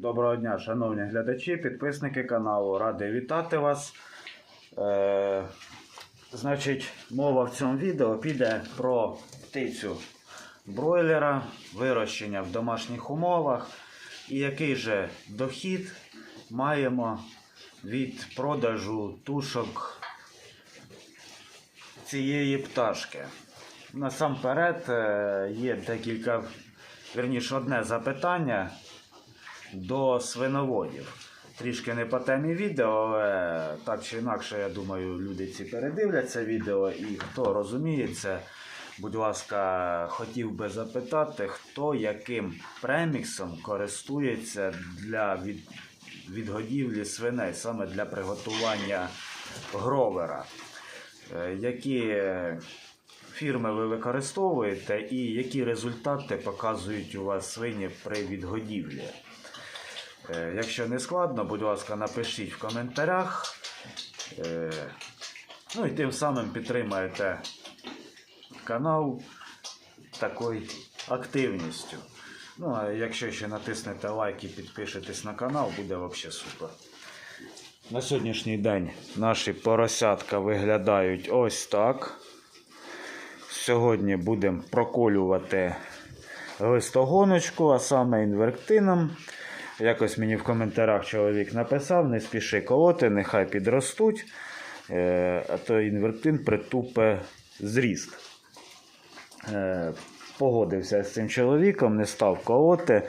Доброго дня, шановні глядачі, підписники каналу. Радий вітати вас. Е, значить, мова в цьому відео піде про птицю бройлера, вирощення в домашніх умовах і який же дохід маємо від продажу тушок цієї пташки. Насамперед е, є декілька, верніше, одне запитання до свиноводів. Трішки не по темі відео, але так чи інакше, я думаю, люди ці передивляться відео і хто розуміється, будь ласка, хотів би запитати, хто яким преміксом користується для від, відгодівлі свиней, саме для приготування гровера. Е, Які фірми ви використовуєте і які результати показують у вас свині при відгодівлі? Е, Якщо не складно, будь ласка, напишіть в коментарях. Е, Ну і тим самим підтримаєте канал такою активністю. Ну, а якщо ще натиснете лайк і підпишетесь на канал, буде взагалі супер. На сьогоднішній день наші поросятка виглядають ось так. Сьогодні будемо проколювати листогоночку, а саме інверктином. Якось мені в коментарях чоловік написав, не спіши колоти, нехай підростуть, е, а то інвертин притупе зріст. Е, Погодився з цим чоловіком, не став колоти.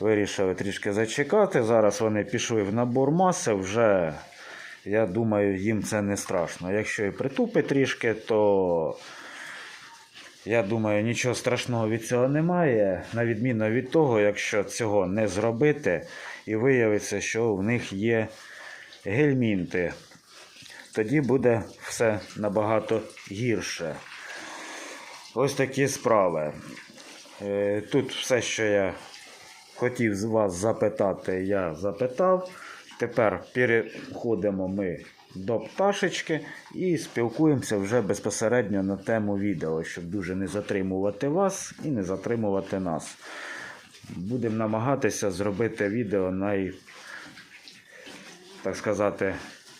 Вирішили трішки зачекати. Зараз вони пішли в набор маси, вже, я думаю, їм це не страшно. Якщо і притупить трішки, то я думаю, нічого страшного від цього немає, на відміну від того, якщо цього не зробити, і виявиться, що в них є гельмінти. Тоді буде все набагато гірше. Ось такі справи. Е, Тут все, що я хотів з вас запитати, я запитав. Тепер переходимо ми до пташечки і спілкуємося вже безпосередньо на тему відео, щоб дуже не затримувати вас і не затримувати нас. Будемо намагатися зробити відео най, так сказати,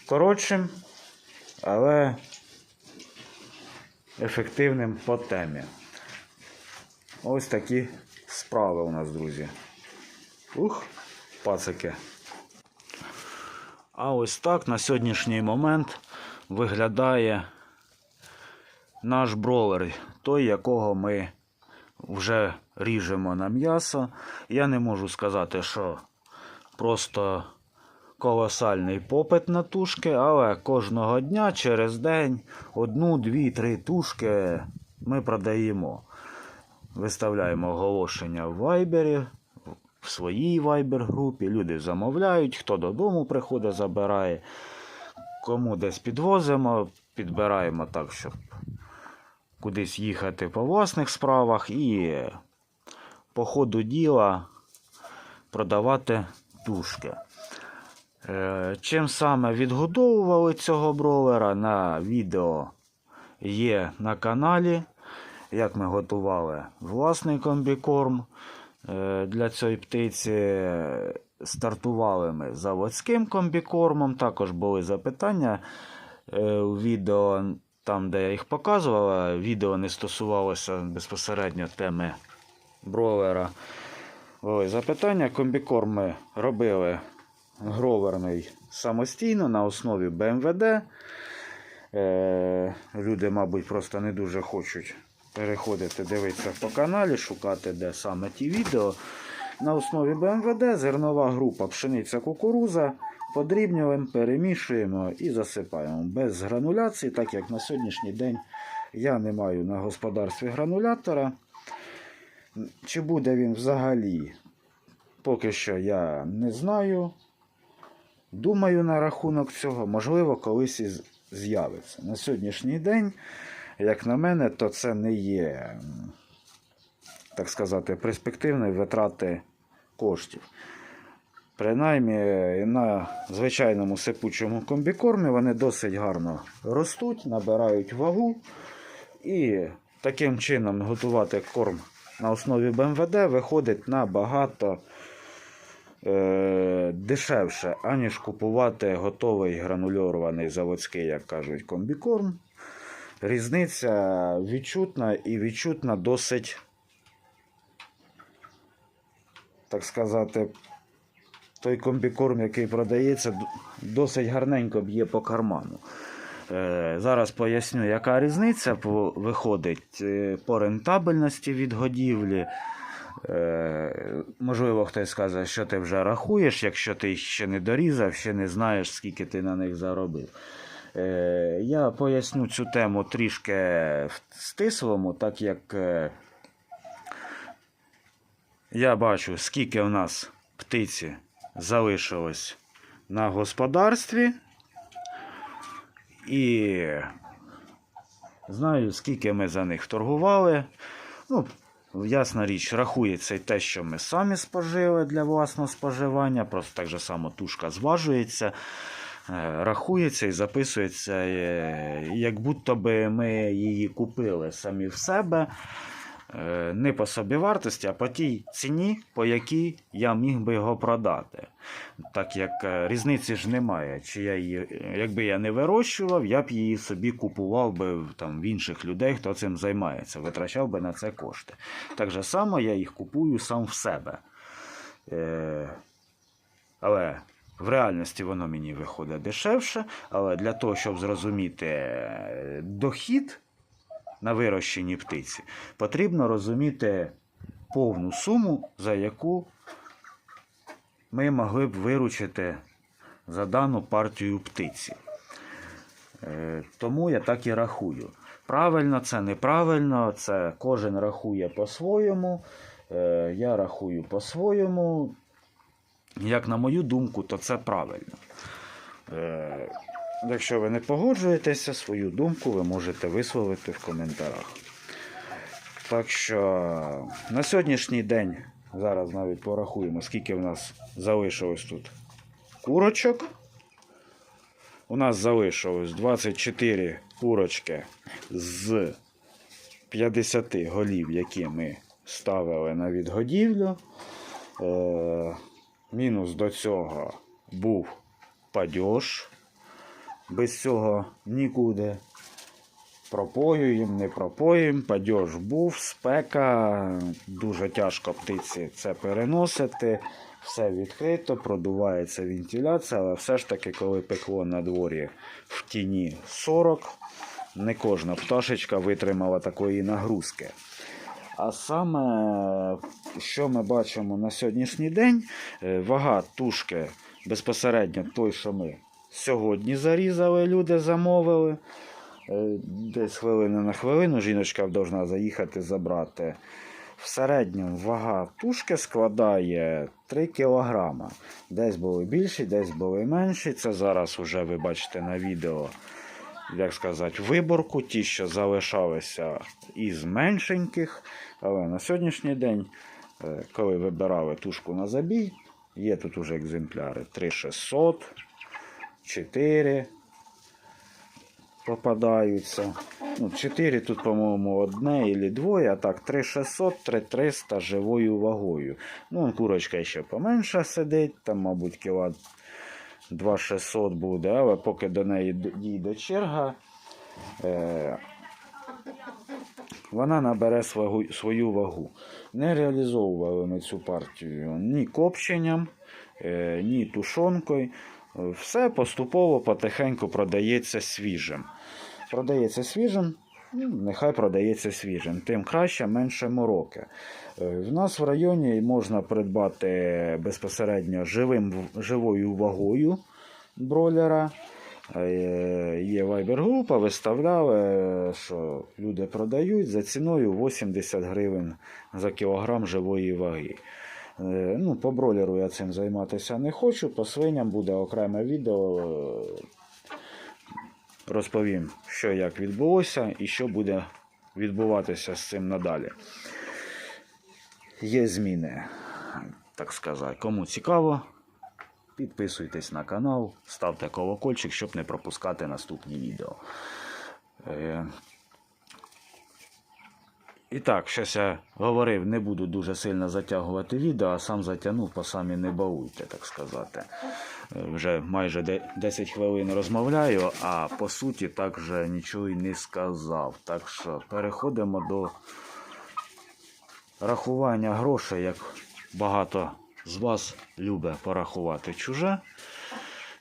коротшим, але ефективним по темі. Ось такі справи у нас, друзі. Ух, пацики. А ось так на сьогоднішній момент виглядає наш бровер, той, якого ми вже ріжемо на м'ясо. Я не можу сказати, що просто колосальний попит на тушки, але кожного дня через день одну, дві, три тушки ми продаємо. Виставляємо оголошення в вайбері, в своїй вайбер-групі. Люди замовляють, хто додому приходить, забирає, кому десь підвозимо, підбираємо так, щоб кудись їхати по власних справах і по ходу діла продавати тушки. Е, Чим саме відгодовували цього бровера на відео є на каналі. Як ми готували власний комбікорм для цієї птиці. Стартували ми заводським комбікормом. Також були запитання е, у відео, там, де я їх показував. Відео не стосувалося безпосередньо теми бровера. Були запитання. Комбікорм ми робили гроверний самостійно на основі БМВД. Е, люди, мабуть, просто не дуже хочуть переходити, дивитися по каналі, шукати, де саме ті відео. На основі БМВД зернова група пшениця кукуруза. Подрібнюємо, перемішуємо і засипаємо. Без грануляції, так як на сьогоднішній день я не маю на господарстві гранулятора. Чи буде він взагалі? Поки що я не знаю. Думаю на рахунок цього, можливо, колись і з'явиться. На сьогоднішній день, як на мене, то це не є, так сказати, перспективної витрати коштів. Принаймні на звичайному сипучому комбікормі вони досить гарно ростуть, набирають вагу. І таким чином готувати корм на основі БМВД виходить набагато е, дешевше, аніж купувати готовий гранульований заводський, як кажуть, комбікорм. Різниця відчутна і відчутна досить, так сказати, той комбікорм, який продається, досить гарненько б'є по карману. Е, Зараз поясню, яка різниця виходить е, по рентабельності від годівлі. Е, Можливо, хтось скаже, що ти вже рахуєш, якщо ти ще не дорізав, ще не знаєш, скільки ти на них заробив. Е, Я поясню цю тему трішки в стислому, так як е, я бачу, скільки в нас птиці залишилось на господарстві. І знаю, скільки ми за них торгували. Ну, ясна річ, рахується і те, що ми самі спожили для власного споживання. Просто так же само тушка зважується, рахується і записується, е, як будто би ми її купили самі в себе. Е, Не по собі вартості, а по тій ціні, по якій я міг би його продати. Так як е, різниці ж немає. Чи я її, е, якби я не вирощував, я б її собі купував би там, в інших людей, хто цим займається, витрачав би на це кошти. Так же само я їх купую сам в себе. Е, але в реальності воно мені виходить дешевше. Але для того, щоб зрозуміти е, дохід на вирощенні птиці, потрібно розуміти повну суму, за яку ми могли б виручити за дану партію птиці. Е, Тому я так і рахую. Правильно, це неправильно, це кожен рахує по-своєму. Е, Я рахую по-своєму. Як на мою думку, то це правильно. Е, Якщо ви не погоджуєтеся, свою думку ви можете висловити в коментарях. Так що на сьогоднішній день, зараз навіть порахуємо, скільки в нас залишилось тут курочок. У нас залишилось 24 курочки з 50 голів, які ми ставили на відгодівлю. Е, мінус до цього був падьош. Без цього нікуди. Пропоюємо, не пропоюємо, падьош був, спека, дуже тяжко птиці це переносити. Все відкрито, продувається вентиляція, але все ж таки, коли пекло на дворі в тіні 40, не кожна пташечка витримала такої нагрузки. А саме, що ми бачимо на сьогоднішній день, е, вага тушки безпосередньо той, що ми сьогодні зарізали, люди замовили. Е, Десь хвилину на хвилину жіночка повинна заїхати забрати. В середньому вага тушки складає 3 кг. Десь були більші, десь були менші. Це зараз вже ви бачите на відео, як сказати, виборку. Ті, що залишалися із меншеньких. Але на сьогоднішній день, е, коли вибирали тушку на забій, є тут уже екземпляри 3600, 4 попадаються. Ну, 4 тут, по-моєму, одне або двоє, а так 3600, 3300 живою вагою. Ну, курочка ще поменша сидить, там, мабуть, кіла 2600 буде, але поки до неї дійде черга, е, вона набере свою, вагу. Не реалізовували ми цю партію ні копченням, е, ні тушонкою. Все поступово потихеньку продається свіжим. Продається свіжим, нехай продається свіжим. Тим краще, менше мороки. Е, В нас в районі можна придбати безпосередньо живим, живою вагою бройлера. Е, Є вайбер-група, виставляли, що люди продають за ціною 80 гривень за кілограм живої ваги. Е, Ну, по бройлеру я цим займатися не хочу. По свиням буде окреме відео. Розповім, що як відбулося і що буде відбуватися з цим надалі. Є зміни, так сказати. Кому цікаво, підписуйтесь на канал, ставте колокольчик, щоб не пропускати наступні відео. Е, І так, щось я говорив, не буду дуже сильно затягувати відео, а сам затягнув, по самі не бауйте, так сказати. Е, Вже майже 10 хвилин розмовляю, а по суті так вже нічого й не сказав. Так що переходимо до рахування грошей, як багато з вас любить порахувати чуже.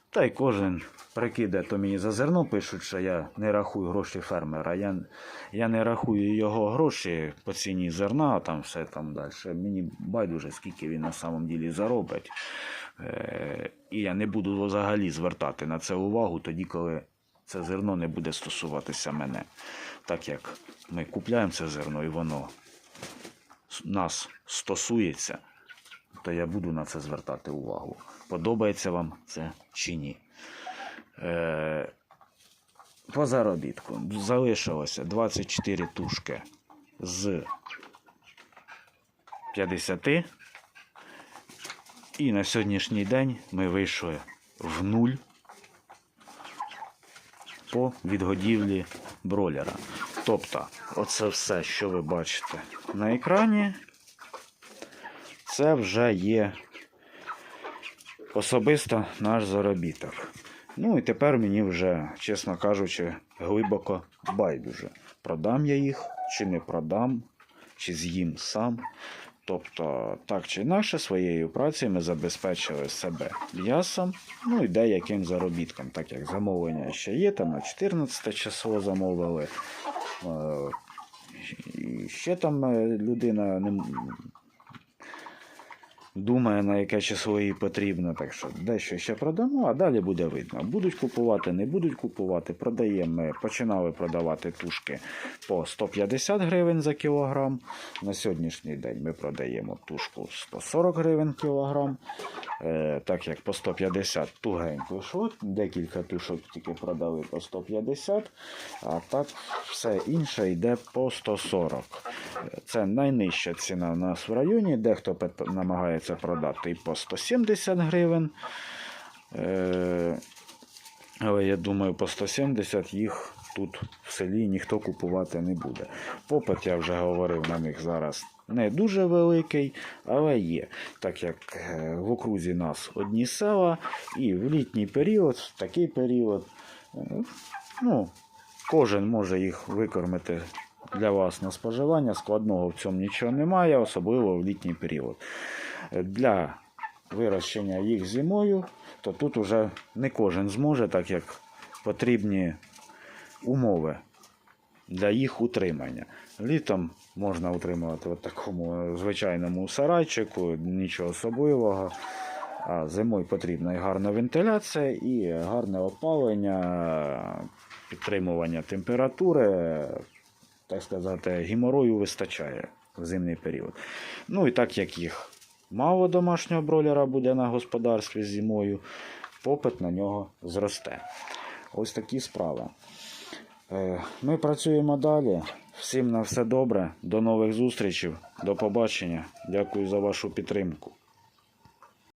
Та й кожен прикиде, то мені за зерно пишуть, що я не рахую гроші фермера. Я, я не рахую його гроші по ціні зерна, а там все там далі. Мені байдуже, скільки він на самом ділі заробить. Е, і я не буду взагалі звертати на це увагу тоді, коли це зерно не буде стосуватися мене. Так як ми купляємо це зерно і воно нас стосується, то я буду на це звертати увагу. Подобається вам це чи ні. Е, по заробітку залишилося 24 тушки з 50. І на сьогоднішній день ми вийшли в нуль по відгодівлі бролера. Тобто, оце все, що ви бачите на екрані, це вже є особисто наш заробіток. Ну і тепер мені вже, чесно кажучи, глибоко байдуже. Продам я їх чи не продам, чи з'їм сам. Тобто, так чи інакше, своєю працею ми забезпечили себе м'ясом, ну і деяким заробітком, так як замовлення ще є, там на 14 число замовили. Е, ще там е, людина думає, на яке число їй потрібно. Так що дещо ще продамо, а далі буде видно. Будуть купувати, не будуть купувати. Продаємо. Ми починали продавати тушки по 150 гривень за кілограм. На сьогоднішній день ми продаємо тушку 140 гривень кілограм. Е, так як по 150 тугенько йшло, декілька тушок тільки продали по 150, а так все інше йде по 140. Е, Це найнижча ціна у нас в районі, дехто пет- намагається продати і по 170 гривень. Е, але я думаю, по 170 їх тут в селі ніхто купувати не буде. Попит, я вже говорив, на них зараз не дуже великий, але є. Так як е, в окрузі нас одні села, і в літній період, в такий період, е, ну, кожен може їх викормити для вас на споживання. Складного в цьому нічого немає, особливо в літній період. Для вирощення їх зимою, то тут уже не кожен зможе, так як потрібні умови для їх утримання. Літом можна утримувати в такому звичайному сарайчику, нічого особливого. А зимою потрібна і гарна вентиляція, і гарне опалення, підтримування температури, так сказати, геморою вистачає в зимний період. Ну і так як їх мало домашнього бройлера буде на господарстві зимою, попит на нього зросте. Ось такі справи. Е, Ми працюємо далі. Всім на все добре. До нових зустрічей. До побачення. Дякую за вашу підтримку.